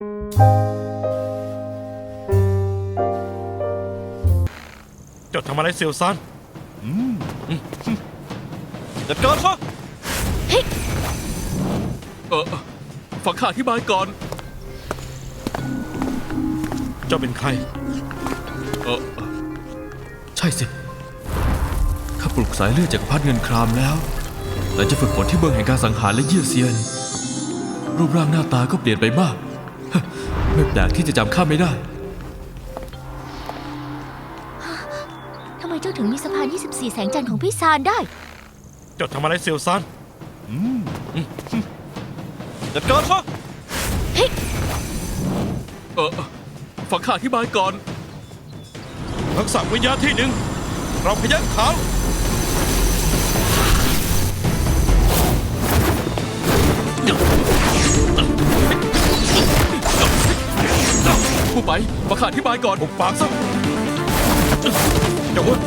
เจ้าทำอะไรเซียวซานจัดการซะเออฟังข้าอธิบายก่อน เจ้าเป็นใครเออเออ ใช่สิ ข้าปลุกสายเลือดจากพัดเงินครามแล้ว และจะฝึกฝนที่เบื้องแห่งการสังหารและเยี่ยเซียน รูปร่างหน้าตาก็เปลี่ยนไปมากฮะ ไม่แปลกที่จะจำข้าไม่ได้ ทำไมเจ้าถึงมีสะพาน 24 แสงจันทร์ของพี่ซานได้ เจ้าทำอะไรเซียวซานจัดการซะเออเออฟังข้าอธิบายก่อน ทักษะวิญญาณที่หนึ่งเราพยัญขาว ผู้ไปฟังข้าอธิบายก่อนปุบปากซะเจ้าอ้วน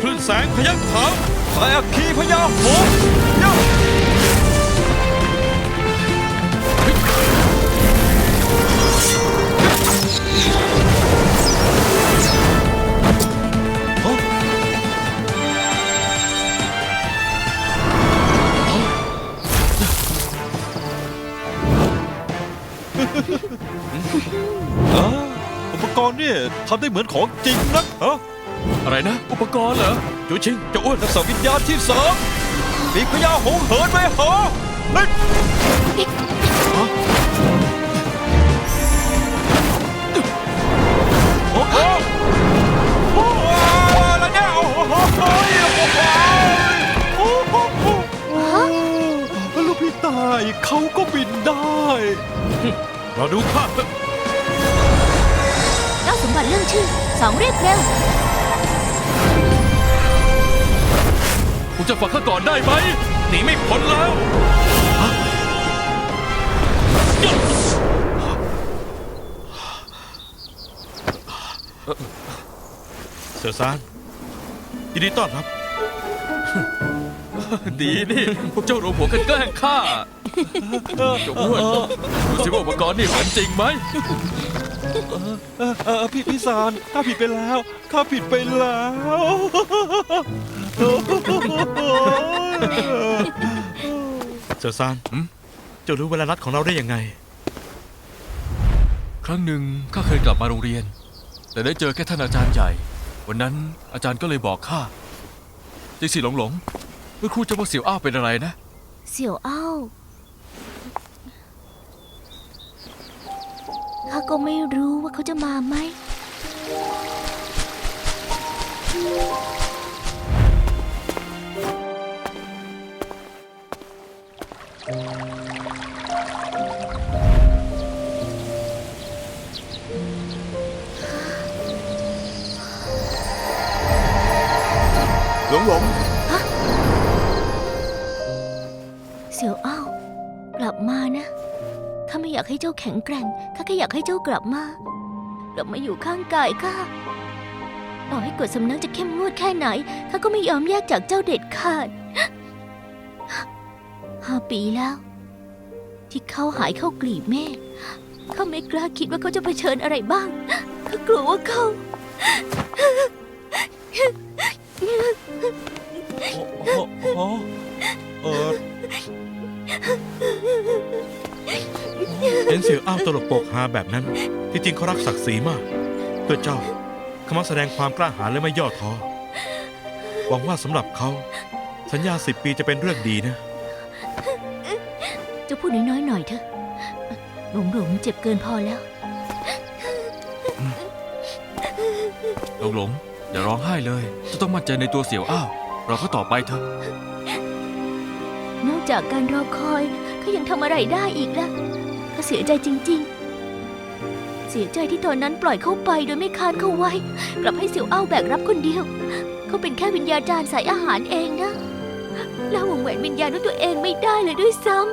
คลื่นแสงพยัญขาวสายอัคคีพญาหง ส์ย่าอ่าอุปกรณ์เนี่ยทำได้เหมือนของจริงนะฮะอะไรนะ อุปกรณ์เหรอจูชิงเจ้าอ้วนทักษะวิญญาณที่สามปีกพญาหงส์เหินไปหาเฮ้ยโอ้โหโอ้โหอะไรเนี่ยโอ้โหโอ้ยโอ้โหโอ้โหลูกพี่ตายเขาก็บินได้ เราดูภาพเถอะเจ้าสมบัติเรื่องชื่อสองเรียกเร็วคุณจะฟังข้าก่อนได้ไหมหนีไม่พ้นแล้วเซียวซานยินดีต้อนรับ ดีนี่ พวกเจ้ารวมหัวกันแกล้งข้าเจ้าอ้วนดูสิว่าอุปกรณ์นี่เหมือนจริงไหมเออเออพี่พี่สารข้าผิดไปแล้วข้าผิดไปแล้วเซียวซานเจ้ารู้เวลานัดของเราได้ยังไง ครั้งหนึ่งข้าเคยกลับมาโรงเรียน แต่ได้เจอแค่ท่านอาจารย์ใหญ่ วันนั้นอาจารย์ก็เลยบอกข้าจริงสิหลงหลง เมื่อครูจะว่าเสี่ยวอ้าวเป็นอะไรนะ เสี่ยวเอ้าข้าก็ไม่รู้ว่าเขาจะมาไหม หลงหลง กลับมานะ ข้าไม่อยากให้เจ้าแข็งแกร่ง ข้าแค่อยากให้เจ้ากลับมา กลับมาอยู่ข้างกายข้า ต่อให้กฎสำนักจะเข้มงวดแค่ไหน ข้าก็ไม่ยอมแยกจากเจ้าเด็ดขาด ห้าปีแล้ว ที่เขาหายเข้ากลีบเมฆข้าไม่กล้าคิดว่าเขาจะเผชิญอะไรบ้าง ข้ากลัวว่าเขาโอ้โหเออ เห็นเสี่ยวอ้าวตลกโปกฮาแบบนั้น ที่จริงเขารักศักดิ์ศรีมาก เพื่อเจ้าเขามาแสดงความกล้าหาญและไม่ย่อท้อหวังว่าสำหรับเขา สัญญาสิบปีจะเป็นเรื่องดีนะ จะพูดน้อยๆหน่อยเถอะหลงหลงๆเจ็บเกินพอแล้ว หลงหลงอย่าร้องไห้เลย จะต้องมั่นใจในตัวเสี่ยวอ้าว เราก็ต่อไปเถอะนอกจากการรอคอยเขายังทำอะไรได้อีกล่ะ เขาเสียใจจริง ๆ เสียใจที่ตอนนั้นปล่อยเขาไปโดยไม่คานเขาไว้ กลับให้เสี่ยวเอ้าแบกรับคนเดียว เขาเป็นแค่วิญญาจารย์สายอาหารเองนะ แล้ววงแหวนวิญญาณด้วยตัวเองไม่ได้เลยด้วยซ้ำ